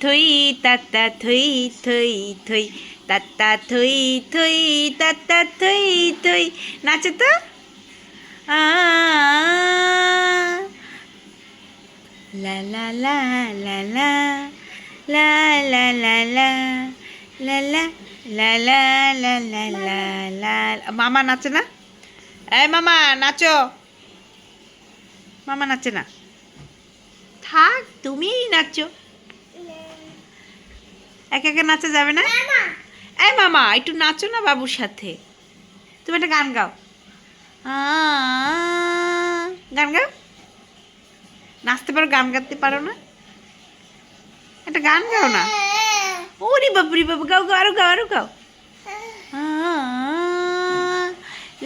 থই তাতা থই থই থই তাতা থই থই তাতা থই থই নাচো তো লা লা লা লা লা লা লা লা লা মামা নাচে না এই মামা নাচো মামা নাচে না থাক তুমিই নাচো একা একা নাচা যাবে না এই মামা একটু নাচো না বাবুর সাথে তুমি একটা গান গাও গান গাও নাচতে পারো গান গাইতে পারো না একটা গান গাও না ওরে বাবুরি বাবু গাও গাও আরও গাও আরও গাও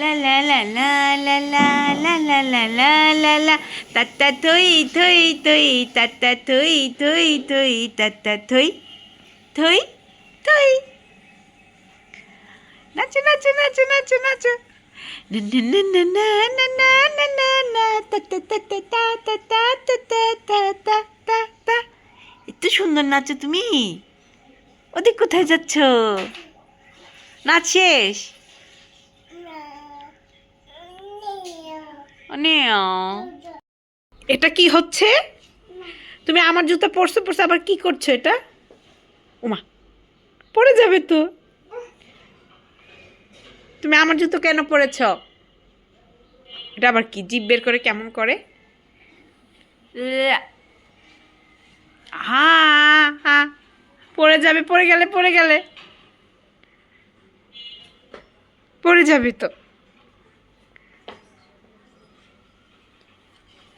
লা লা লা লা লা লা লা লা লা লা লা লা তাত্তা থই থই থই তাত্তা থই থই থই তাত্তা থই থই থই নাচো নাচো নাচো নাচো নাচো এত সুন্দর নাচো তুমি ওদিক কোথায় যাচ্ছ নাচ শেষ এটা কি হচ্ছে তুমি আমার জুতো পরছো পরছো আবার কি করছ এটা ওমা পড়ে যাবে তো। তুমি আমার জুতো কেন পরেছ? এটা আবার কি জিভ বের করে কেমন করে? হা হা পড়ে যাবে পড়ে গেলে পড়ে গেলে। পড়ে যাবে তো।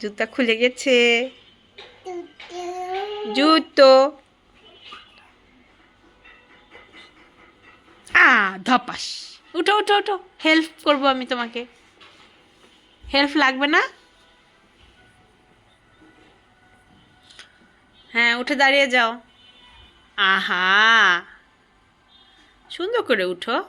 জুতা খুলে গেছে। জুতো। ধপাস। উঠো উঠো উঠো। হেল্প করব আমি তোমাকে। হেল্প লাগবে না? হ্যাঁ উঠে দাঁড়িয়ে যাও। আহা! সুন্দর করে উঠো।